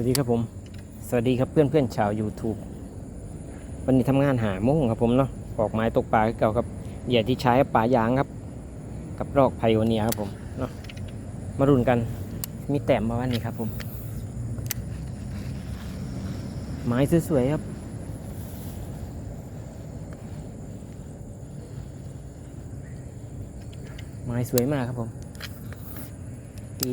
วัสดีครับผม สวัสดีครับเพื่อนเพื่อนๆชาว YouTube วันนี้ทำงานหาโมงครับผมเนาะออกไม้ตกปลาเก่าครับเหยื่อที่ใช้ปลายางครับ กับรอกไพโอเนียครับผมเนาะมารุนกันมีแต้มมาวันนี้ครับผม ไม้สวยๆครับไม้สวยมากครับผมปี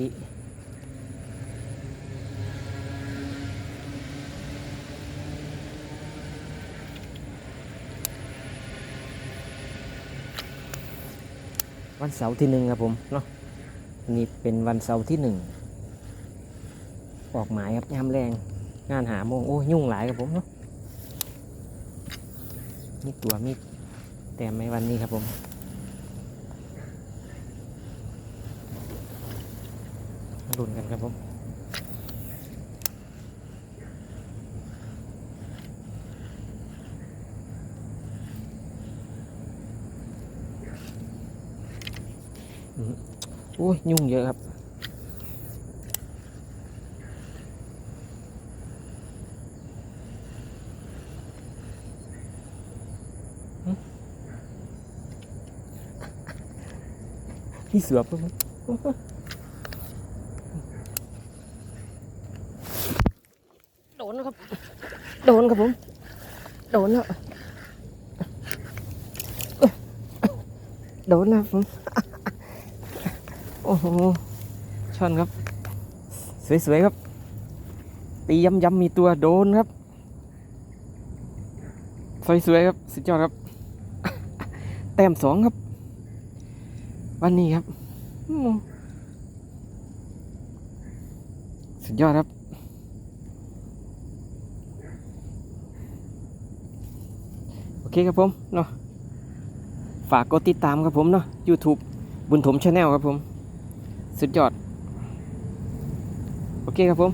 วันเสาร์ที่หนึ่งครับผมเนาะนี่เป็นวันเสาร์ที่หนึ่งออกหมายครับยามแรงงานหาโมงโอ้ยยุ่งหลายครับผมเนาะนี่ตัวมีแต่ไม่วันนี้ครับผมรุนกันครับผม อ้ยยุ่งเยอะครับพี่เสือปุ๊บโดนครับ โดนครับผม โดนแล้วโดนนะผม โอ้โหช่อนครับ สวยๆครับ ตีย้ำๆมีตัวโดนครับ สวยๆครับสุดยอดครับ แต้มสองครับ วันนี้ครับสุดยอดครับ โอเคครับผมเนาะฝากกดติดตามครับผมเนาะ YouTube บุญถมชาแนลครับผม สุดยอด โอเคครับผม